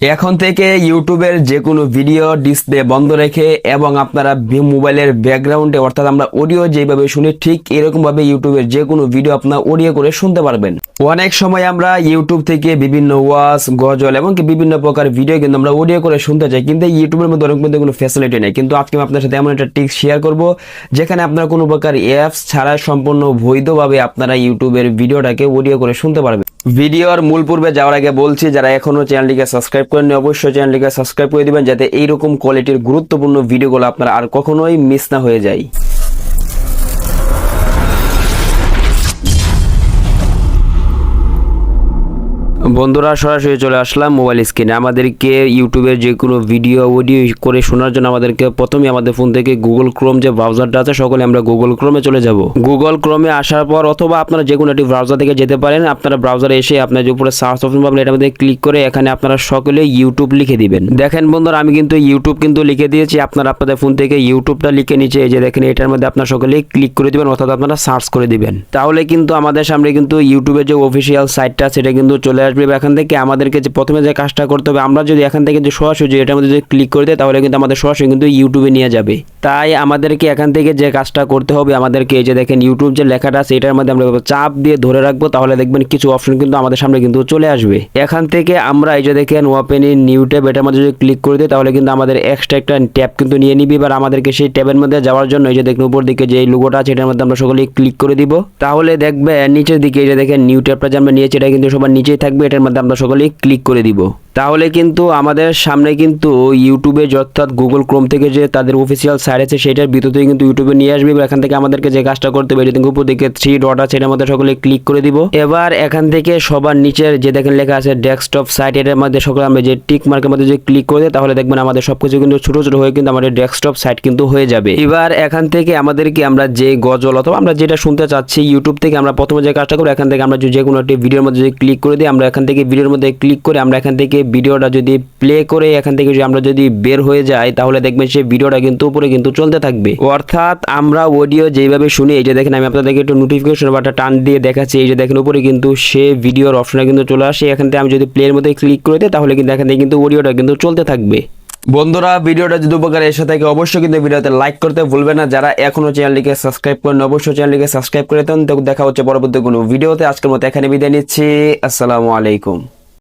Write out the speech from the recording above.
এখন থেকে ইউটিউবের যে কোনো ভিডিও ডিসপ্লে বন্ধ রেখে এবং আপনারা মোবাইলের ব্যাকগ্রাউন্ডে অর্থাৎ আমরা অডিও যেভাবে শুনি, ঠিক এরকম ভাবে ইউটিউবের যে কোনো ভিডিও আপনার অডিও করে শুনতে পারবেন। অনেক সময় আমরা ইউটিউব থেকে বিভিন্ন ওয়াজ, গজল এবং বিভিন্ন প্রকার ভিডিও কিন্তু আমরা অডিও করে শুনতে চাই, কিন্তু ইউটিউবের মধ্যে অনেক মধ্যে কোনো ফ্যাসিলিটি নেই। কিন্তু আজকে আমি আপনার সাথে এমন একটা টিক্স শেয়ার করব, যেখানে আপনারা কোনো প্রকার অ্যাপস ছাড়া সম্পূর্ণ বৈধভাবে আপনারা ইউটিউবের ভিডিওটাকে অডিও করে শুনতে পারবেন। ভিডিওর মূল পূর্বে যাওয়ার আগে বলছি, যারা এখনও চ্যানেলটিকে সাবস্ক্রাইব করেননি, অবশ্যই চ্যানেলটিকে সাবস্ক্রাইব করে দিবেন, যাতে এইরকম কোয়ালিটির গুরুত্বপূর্ণ ভিডিওগুলো আপনারা আর কখনোই মিস না হয়ে যায়। বন্ধুরা, সরাসরি চলে আসলাম মোবাইল স্ক্রিনে আমাদেরকে ইউটিউবের যে কোনো ভিডিও অডিও করে শোনার জন্য আমাদেরকে প্রথমে আমাদের ফোন থেকে গুগল ক্রোম যে ব্রাউজারটা আছে, সকলে আমরা গুগল ক্রোমে চলে যাব। গুগল ক্রোমে আসার পর অথবা আপনারা যে কোনো একটি ব্রাউজার থেকে যেতে পারেন, আপনারা ব্রাউজারে এসে আপনার যে উপরে সার্চ অপশন পাবেন, এটার মধ্যে ক্লিক করে এখানে আপনারা সকলে ইউটিউব লিখে দিবেন। দেখেন বন্ধুরা, আমি কিন্তু ইউটিউব কিন্তু লিখে দিয়েছি। আপনারা আপনাদের ফোন থেকে ইউটিউবটা লিখে নিচে এই যে দেখেন, এটার মধ্যে আপনারা সকলে ক্লিক করে দিবেন, অর্থাৎ আপনারা সার্চ করে দিবেন। তাহলে কিন্তু আমাদের সামনে কিন্তু ইউটিউবের যে অফিসিয়াল সাইটটা সেটা কিন্তু চলে আসবে বা এখান থেকে আমাদেরকে যে প্রথমে যে কাজটা করতে হবে, আমরা যদি এখান থেকে যে সরাসরি এটার মধ্যে যদি ক্লিক করে দেয় তাহলে কিন্তু আমাদের সরাসরি কিন্তু ইউটিউবে নিয়ে যাবে। তাই আমাদেরকে এখান থেকে যে কাজটা করতে হবে, আমাদেরকে এই যে দেখেন ইউটিউব যে লেখাটা আছে, এটার মধ্যে আমরা চাপ দিয়ে ধরে রাখব, তাহলে দেখবেন কিছু অপশন কিন্তু আমাদের সামনে কিন্তু চলে আসবে। এখান থেকে আমরা এই যে দেখেন ওপেন ইন নিউ ট্যাব এটার মধ্যে যদি ক্লিক করে দিই, তাহলে কিন্তু আমাদের এক্সট্রা একটা ট্যাব কিন্তু নিয়ে নিবি। এবার আমাদেরকে সেই ট্যাবের মধ্যে যাওয়ার জন্য এই যে দেখুন উপর দিকে যে লোগোটা আছে, এটার মধ্যে আমরা সকলে ক্লিক করে দিব। তাহলে দেখবে নিচের দিকে এই যে দেখেন নিউ ট্যাবটা যে আমরা নিয়েছি, এটা কিন্তু সবার নিচেই থাকবে। এটার মধ্যে আমরা সকলেই ক্লিক করে দিব। তাহলে কিন্তু আমাদের সামনে কিন্তু ইউটিউবে অর্থাৎ গুগল ক্রোম থেকে যে তাদের অফিসিয়াল সাইট আছে, সেটার ভিতরতেই কিন্তু ইউটিউবে নিয়ে আসবে। এবার এখান থেকে আমাদেরকে যে কাজটা করতে হবে যদি উপর দিকে থ্রি ডট আছে, এটার মধ্যে সকলে ক্লিক করে দিব। এবার এখান থেকে সবার নিচের যে দেখেন লেখা আছে ডেস্কটপ সাইট এটার মধ্যে সকলে আমরা যে টিক মার্কের মধ্যে যে ক্লিক করে দিই তাহলে দেখবেন আমাদের সবকিছু কিন্তু ছোট ছোট হয়ে কিন্তু আমাদের ডেস্কটপ সাইট কিন্তু হয়ে যাবে। এবার এখান থেকে আমাদেরকে আমরা যে গজল অথবা আমরা যেটা শুনতে চাচ্ছি ইউটিউব থেকে আমরা প্রথমে যে কাজটা করব, এখান থেকে আমরা যে কোনো একটি ভিডিওর মধ্যে ক্লিক করে দিই, আমরা এখান থেকে ভিডিওর মধ্যে ক্লিক করে আমরা এখান থেকে ভিডিওটা যদি প্লে করে এখান থেকে যদি আমরা যদি বের হয়ে যাই, তাহলে দেখবেন সেই ভিডিওটা কিন্তু উপরে কিন্তু চলতে থাকবে। অর্থাৎ আমরা অডিও যেভাবে শুনি, এই যে দেখেন আমি আপনাদেরকে একটু নোটিফিকেশন বাটা টান দিয়ে দেখাচ্ছি, এই যে দেখেন উপরে কিন্তু সে ভিডিওর অপশনটা কিন্তু চলে আসে। এখান থেকে আমি যদি প্লের মধ্যে ক্লিক করে দিই, তাহলে কিন্তু এখান থেকে কিন্তু অডিওটা কিন্তু চলতে থাকবে। বন্ধুরা, ভিডিওটা যদি উপকার এসে থাকে, অবশ্যই কিন্তু ভিডিওতে লাইক করতে ভুলবেন না। যারা এখনও চ্যানেলটিকে সাবস্ক্রাইব করেন অবশ্যই চ্যানেলটিকে সাবস্ক্রাইব করে দেন। দেখা হচ্ছে পরবর্তী কোনো ভিডিওতে আজকের মতো এখানে বিদায় নিচ্ছি। আসসালামু আলাইকুম।